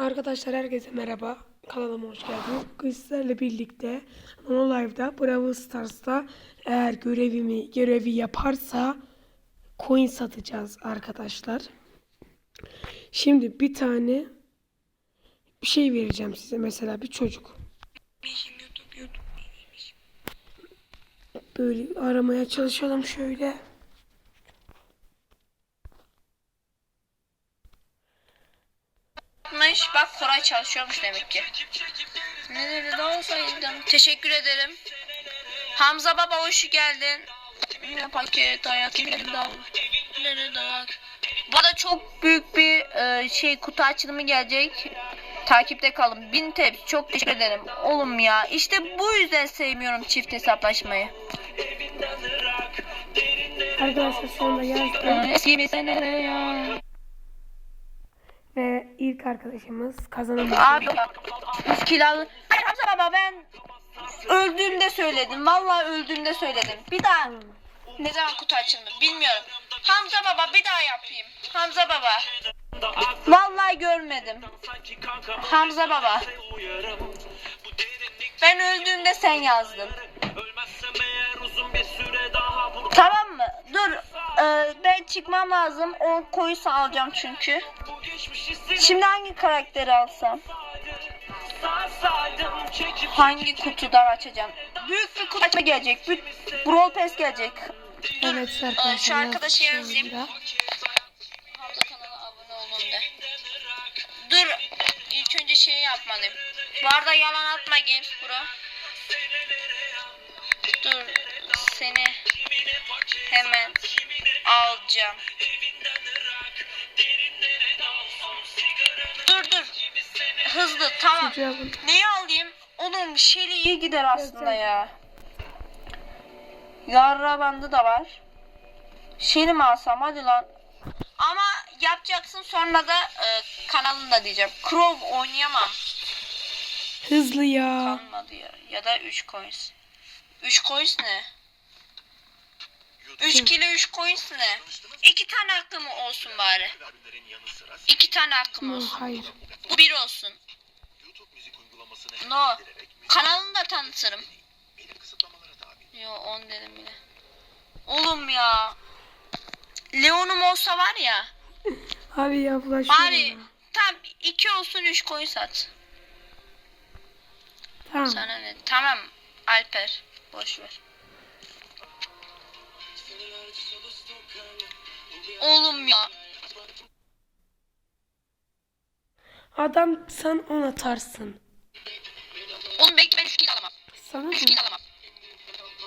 Arkadaşlar herkese merhaba. Kanalıma hoş geldiniz. Bugün sizlerle birlikte Nono Live'da Brawl Stars'ta eğer görevimi görevi yaparsa coin satacağız arkadaşlar. Şimdi bir tane bir şey vereceğim size mesela bir çocuk. Böyle aramaya çalışalım şöyle. Yapmış. Bak Koray çalışıyormuş demek ki. Neleri de olsaydım. Teşekkür ederim. Hamza baba hoş geldin. Ne paket ayak dal. Bu da çok büyük bir e, şey kutu açılımı gelecek. Takipte kalın. Bin tepsi. Çok teşekkür ederim. Oğlum ya. İşte bu yüzden sevmiyorum çift hesaplaşmayı. Arkadaşlar sonunda yazdım. Eski senelere ya. Ve ilk arkadaşımız kazanamadı. Abi 100 kilo al- Hayır Hamza baba ben öldüğümde söyledim. Vallahi öldüğümde söyledim. Bir daha ne zaman kutu açıldı bilmiyorum. Hamza baba bir daha yapayım. Hamza baba. Vallahi görmedim. Hamza baba. Ben öldüğümde sen yazdın. Tamam mı? Dur. Ee, ben çıkmam lazım. O koyu alacağım çünkü. Şimdi hangi karakteri alsam? Hangi kutudan açacağım? Büyük bir kutu açma gelecek. Büyük Brawl Pass gelecek. Evet arkadaşlar. şu arkadaşı yazdım yazayım. Hamza kanala abone olun de. Dur. İlk önce şeyi yapmalıyım. Bu arada yalan atma Games Pro. Dur. Seni hemen alacağım. Hızlı tamam. Çocuğa bak. Neyi alayım? Oğlum Shelly iyi gider aslında ya. Yarra bandı da var. Shelly mi alsam hadi lan. Ama yapacaksın sonra da e, kanalında diyeceğim. Crow oynayamam. Hızlı ya. Kalmadı ya. Ya da 3 coins. 3 coins ne? 3 kilo 3 coins ne? 2 tane hakkım olsun bari. 2 tane hakkım olsun. hayır. Bu bir olsun. No. Kanalını da tanıtırım. Yo 10 dedim bile. Oğlum ya. Leon'um olsa var ya. Abi yaklaşıyorum. Bari ya. tam 2 olsun 3 koyu sat. Tamam. Sana ne? Tamam Alper. Boş ver. Oğlum ya. Adam sen on atarsın. Oğlum belki ben 3 kilo alamam. Sana mı? 3 kilo alamam.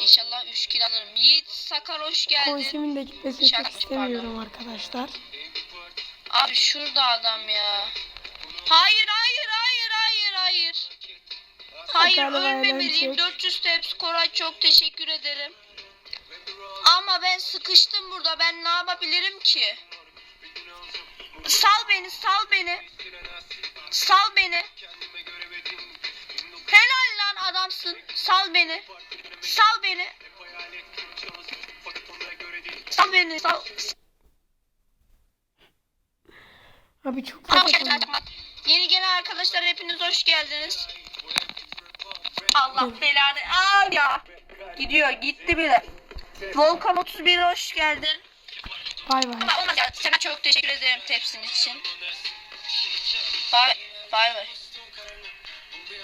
İnşallah 3 kilo alırım. Yiğit Sakar hoş geldin. Konsimin de gitmesini çok istemiyorum arkadaşlar. Abi şurada adam ya. Hayır hayır hayır hayır hayır. Hayır ölmemeliyim. eğlenecek. 400 steps Koray çok teşekkür ederim. Ama ben sıkıştım burada. Ben ne yapabilirim ki? Sal beni, sal beni. Sal beni. Helal lan adamsın. Sal beni. Sal beni. Sal beni. Sal. Abi çok fazla. Yeni gelen arkadaşlar hepiniz hoş geldiniz. Allah belanı. Aa ya. Gidiyor gitti bile. Volkan 31 hoş geldin. Bay bay. Ama olmaz ya. Sana çok teşekkür ederim tepsin için. Bay bay bay.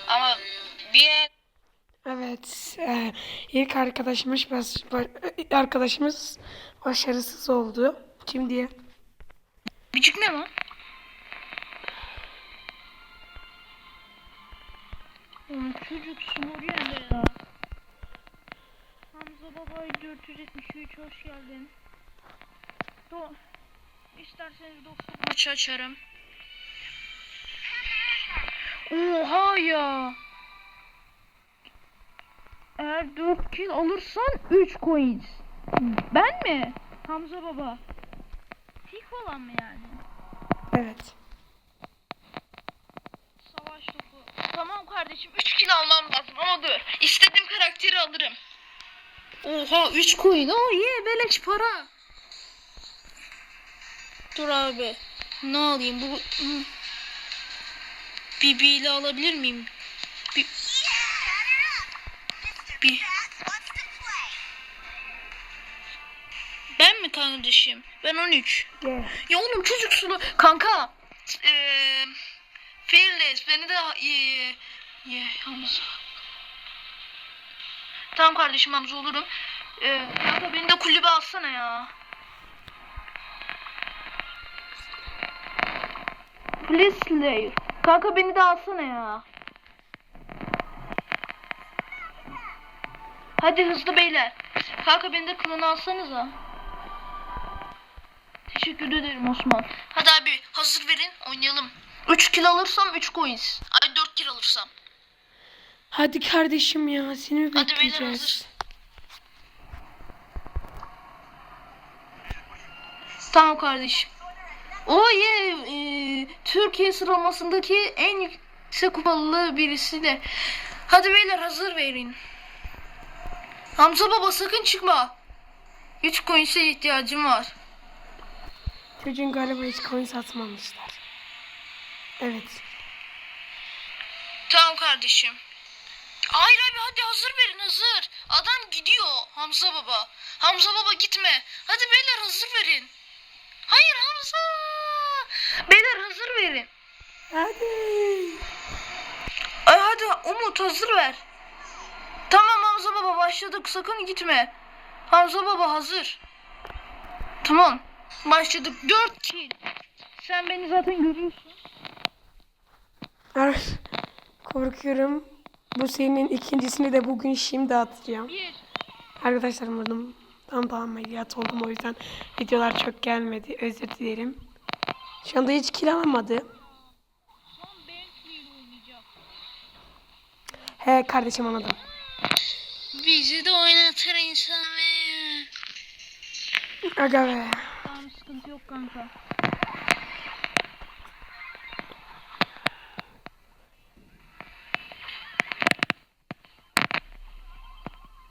Ama bir Evet. e, ilk arkadaşımız baş, ba- arkadaşımız başarısız oldu. Şimdi Küçük ne? Oğlum çocuk Suriye'de ya. Hamza Babay 473 hoş geldin. Do İsterseniz dostluk maçı açarım. Oha ya. Eğer 4 kill alırsan 3 coins. Ben mi? Hamza Baba. Tik olan mı yani? evet. Savaş topu. Tamam kardeşim 3 kill almam lazım ama dur. İstediğim karakteri alırım. Oha 3 coin. Oh ye beleş para. Dur abi. Ne alayım bu? Bibi ile alabilir miyim? Bir... Bir... Ben mi kardeşim? Ben 13. Gel. Ya oğlum çocuksunu kanka. Eee Fearless beni de eee ye Hamza. Tamam kardeşim Hamza olurum. Eee kanka beni de kulübe alsana ya. Please. Kanka beni de alsana ya. Hadi hızlı beyler. Kanka beni de klanı alsanıza. Teşekkür ederim Osman. Hadi abi hazır verin oynayalım. 3 kill alırsam 3 coins. Ay 4 kill alırsam. Hadi kardeşim ya seni mi Hadi beyler bekleyeceğiz? hazır. Tamam kardeşim. O ye e, Türkiye sıralamasındaki en yüksek kupalı birisi de. Hadi beyler hazır verin. Hamza baba sakın çıkma. 3 coins'e ihtiyacım var. Çocuğun galiba hiç coin satmamışlar. Evet. Tamam kardeşim. Hayır abi hadi hazır verin hazır. Adam gidiyor Hamza baba. Hamza baba gitme. Hadi beyler hazır verin. Hayır Hamza. Beyler hazır verin. Hadi. Ay hadi Umut hazır ver. Tamam Hamza baba başladık sakın gitme. Hamza baba hazır. Tamam başladık 4 kill. Sen beni zaten görüyorsun. Korkuyorum. Bu serinin ikincisini de bugün şimdi atacağım. Arkadaşlar umarım tam tam ameliyat oldum o yüzden videolar çok gelmedi. Özür dilerim. Şu anda hiç kill alamadı. He kardeşim anladım. Bizi de oynatır insan be. Aga be. Tamam sıkıntı yok kanka.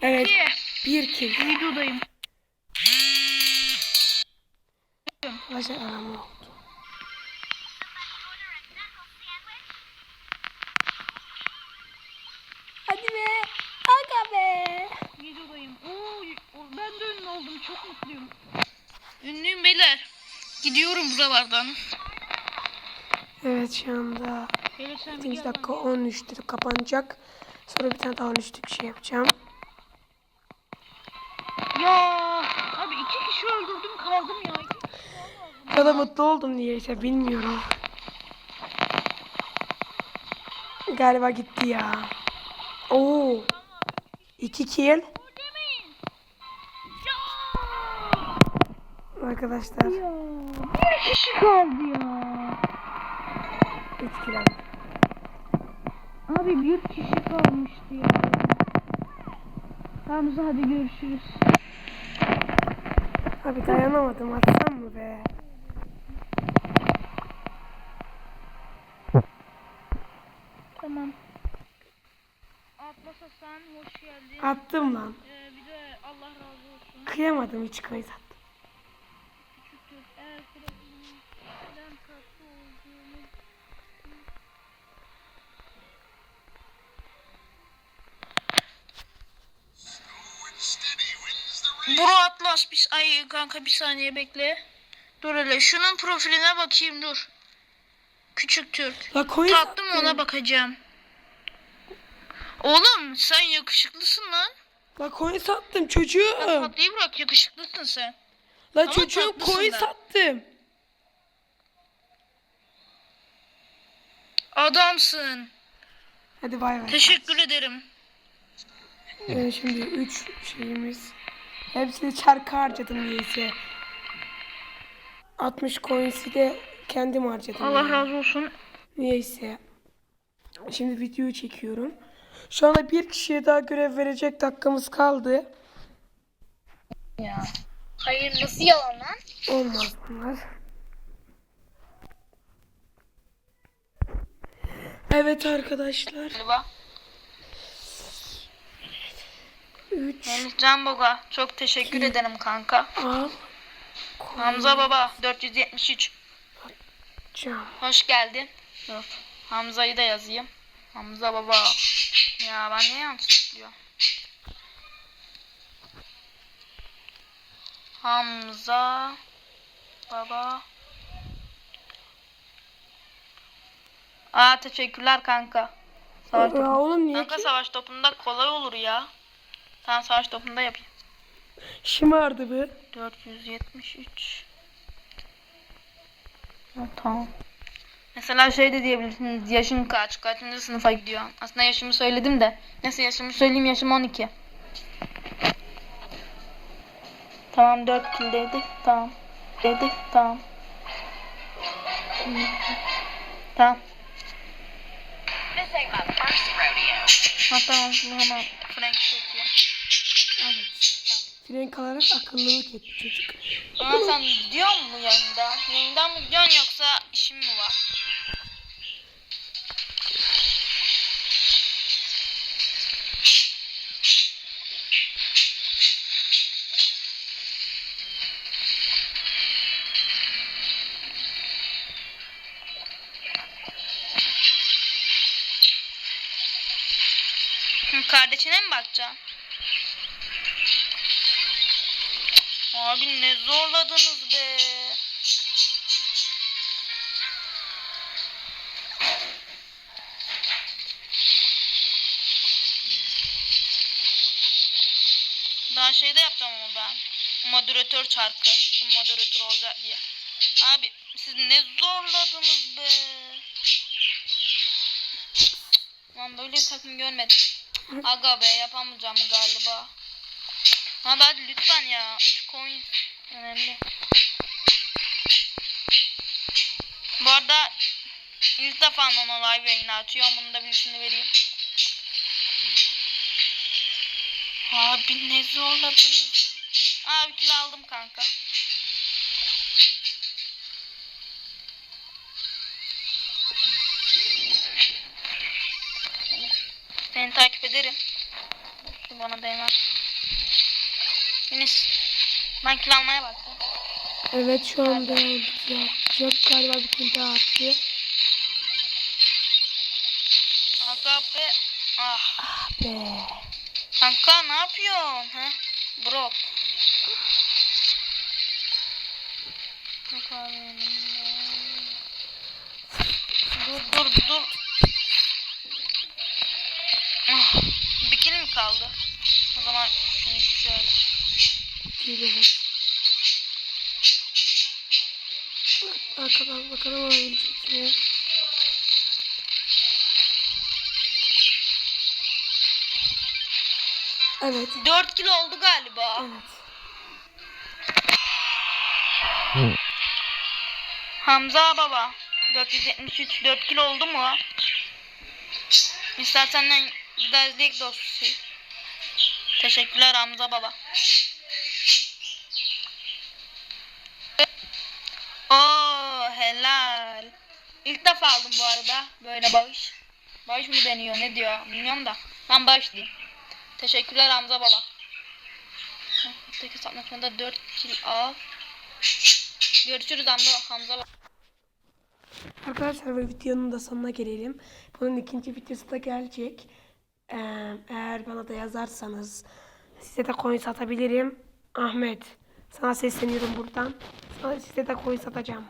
Evet bir kill. Videodayım. Başa arama oldu. Hadi be. Aga be. Videodayım. Oo, ben de ünlü oldum. Çok mutluyum. Ünlüyüm beyler. Gidiyorum buralardan. Evet şu anda Hele sen bir 8 gel dakika bana. 13'te kapanacak. Sonra bir tane daha 13'lük şey yapacağım. Ya abi iki kişi öldürdüm kaldım ya. İki kişi. Ya da mutlu oldum niyeyse bilmiyorum. Galiba gitti ya. Oo. 2 kill. Arkadaşlar Ya. Bir kişi kaldı ya. 3 kill. Abi bir kişi kalmıştı ya. Hamza hadi görüşürüz. Abi dayanamadım atsam mı be? Tamam. Atlas Hasan hoş geldin. Attım lan. Ee, bir de Allah razı olsun. Kıyamadım hiç kayıt attım. Küçüktür. Eğer neden tatlı olduğunu Bro Atlas bir ay kanka bir saniye bekle. Dur hele şunun profiline bakayım dur. Küçük Türk. La coin Tatlı mı ona bakacağım. Oğlum sen yakışıklısın lan. La coin sattım çocuğum. Tatlıyı bırak yakışıklısın sen. La Ama coin da. sattım. Adamsın. Hadi bay bay. Teşekkür ederim. Ee, şimdi 3 şeyimiz. Hepsini çarka harcadım niyeyse. 60 coins'i de kendim harcadım. Allah yani. razı olsun. Neyse. Şimdi videoyu çekiyorum. Şu anda bir kişiye daha görev verecek dakikamız kaldı. Hayırlısı yalan lan. Olmaz bunlar. Evet arkadaşlar. Galiba. 3 Can Boga çok teşekkür ederim kanka. al Hamza Baba 473. cam. Hoş geldin. Dur. Hamza'yı da yazayım. Hamza baba. Ya ben niye yanlış diyor? Hamza baba. Aa teşekkürler kanka. Savaş Ya topu. oğlum niye Kanka ki? savaş topunda kolay olur ya. Sen savaş topunda yapayım. Şımardı bu. 473. Ha, tamam. Mesela şey de diyebilirsiniz. Yaşın kaç? Kaçıncı sınıfa gidiyor? Aslında yaşımı söyledim de. Neyse yaşımı söyleyeyim. Yaşım 12. Tamam 4 kill dedi. Tamam. Dedi. Tamam. Tamam. This ain't my first rodeo. Ha, tamam. Hemen Frank. Frenk alarak akıllılık etti çocuk. Ama sen gidiyor mu yayında? Yayından mı gidiyorsun yoksa işin mi var? Kardeşine mi bakacaksın? Abi ne zorladınız be. Daha şey de yapacağım ama ben. Moderatör çarkı. Kim moderatör olacak diye. Abi siz ne zorladınız be. Lan böyle takım görmedim. Aga be yapamayacağım galiba. Abi hadi lütfen ya. 3 coin önemli. Bu arada ilk defa Nono live yayını açıyorum. Bunun da bilgisini vereyim. Abi ne zorladınız. Abi kill aldım kanka. Seni takip ederim. Bana değmez. Enes. Ben kill almaya baktım. Evet şu anda yapacak galiba bir kill daha attı. Aga be. Ah. Ah be. Kanka ne yapıyorsun? Ha? Bro. Dur dur dur. Ah, bir kill mi kaldı? O zaman. Geliyor. Arkadan bakalım alabilecek mi? Evet. 4 kill oldu galiba. Evet. Hamza baba. 473 4 kilo oldu mu? İstersen de izleyek dosyayı. Teşekkürler Hamza baba. Helal. İlk defa aldım bu arada böyle bağış. Bağış mı deniyor ne diyor bilmiyorum da. Ben bağış diyeyim. Teşekkürler Hamza baba. Tek hesaplaşmada 4 kill al. Görüşürüz Hamza, Hamza baba. Arkadaşlar bu videonun da sonuna gelelim. Bunun ikinci videosu da gelecek. Ee, eğer bana da yazarsanız size de coin satabilirim. Ahmet sana sesleniyorum buradan. Sana size de coin satacağım.